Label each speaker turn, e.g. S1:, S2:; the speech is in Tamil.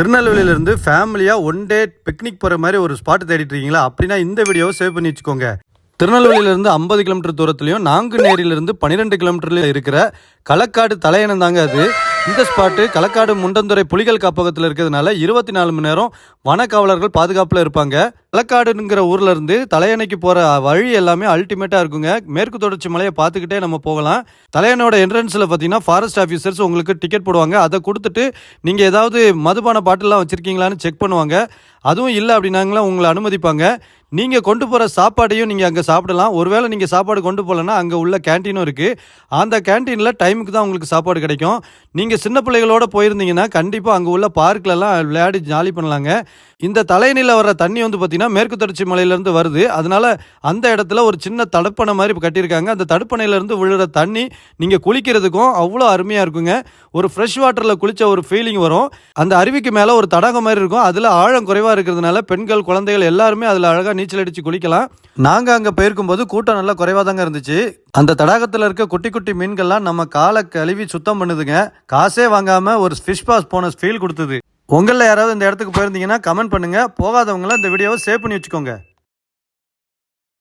S1: திருநெல்வேலியிலேருந்து ஃபேமிலியாக ஒன் டே பிக்னிக் போகிற மாதிரி ஒரு ஸ்பாட் தேடிட்டு இருக்கீங்களா? அப்படின்னா இந்த வீடியோவை சேவ் பண்ணி வச்சுக்கோங்க. திருநெல்வேலியிலிருந்து ஐம்பது கிலோமீட்டர் தூரத்துலையும் நாங்குநேரியிலிருந்து பன்னிரெண்டு கிலோமீட்டர்லையும் இருக்கிற களக்காடு தலையணம் தாங்க அது. இந்த ஸ்பாட்டு களக்காடு முண்டந்துறை புலிகள் காப்பகத்தில் இருக்கிறதுனால இருபத்தி நாலு மணி நேரம் வனக்காவலர்கள் பாதுகாப்பில் இருப்பாங்க. களக்காடுங்கிற ஊர்ல இருந்து தலையணைக்கு போகிற வழி எல்லாமே அல்டிமேட்டாக இருக்குங்க. மேற்கு தொடர்ச்சி மலையை பார்த்துக்கிட்டே நம்ம போகலாம். தலையணோட என்ட்ரன்ஸில் பார்த்தீங்கன்னா ஃபாரஸ்ட் ஆஃபீஸர்ஸ் உங்களுக்கு டிக்கெட் போடுவாங்க. அதை கொடுத்துட்டு நீங்கள் ஏதாவது மதுபான பாட்டிலாம் வச்சுருக்கீங்களான்னு செக் பண்ணுவாங்க. அதுவும் இல்லை அப்படின்னாங்களா உங்களை அனுமதிப்பாங்க. நீங்கள் கொண்டு போகிற சாப்பாடையும் நீங்கள் அங்கே சாப்பிடலாம். ஒருவேளை நீங்கள் சாப்பாடு கொண்டு போகலன்னா அங்கே உள்ள கேன்டீனும் இருக்குது அந்த கேன்டீனில் டைமுக்கு தான் உங்களுக்கு சாப்பாடு கிடைக்கும். நீங்கள் சின்ன பிள்ளைகளோட போயிருந்தீங்கன்னா கண்டிப்பாக அங்கே உள்ள பார்க்கிலலாம் விளையாடி ஜாலி பண்ணலாங்க. இந்த தலைநில வர்ற தண்ணி வந்து பார்த்திங்கன்னா மேற்கு தொடர்ச்சி மலையிலேருந்து வருது. அதனால் அந்த இடத்துல ஒரு சின்ன தடுப்பணை மாதிரி கட்டியிருக்காங்க. அந்த தடுப்பணையிலேருந்து விழுற தண்ணி நீங்கள் குளிக்கிறதுக்கும் அவ்வளோ அருமையாக இருக்குங்க. ஒரு ஃப்ரெஷ் வாட்டரில் குளித்த ஒரு ஃபீலிங் வரும். அந்த அருவிக்கு மேலே ஒரு தடாகம் மாதிரி இருக்கும். அதில் ஆழம் குறைவாக இருக்கிறதுனால பெண்கள் குழந்தைகள் எல்லாருமே அதில் அழகாக நீச்சல் அடித்து குளிக்கலாம். நாங்கள் அங்கே போயிருக்கும்போது கூட்டம் நல்லா குறைவாக தாங்க இருந்துச்சு. அந்த தடாகத்தில் இருக்க குட்டி குட்டி மீன்கள்லாம் நம்ம காலை கழுவி சுத்தம் பண்ணுதுங்க. காசே வாங்காமல் ஒரு ஃபிஷ் பாஸ் போன ஃபீல் கொடுத்தது. உங்களில் யாராவது இந்த இடத்துக்கு போயிருந்தீங்கன்னா கமெண்ட் பண்ணுங்க. போகாதவங்களாம் இந்த வீடியோவை சேவ் பண்ணி வச்சுக்கோங்க.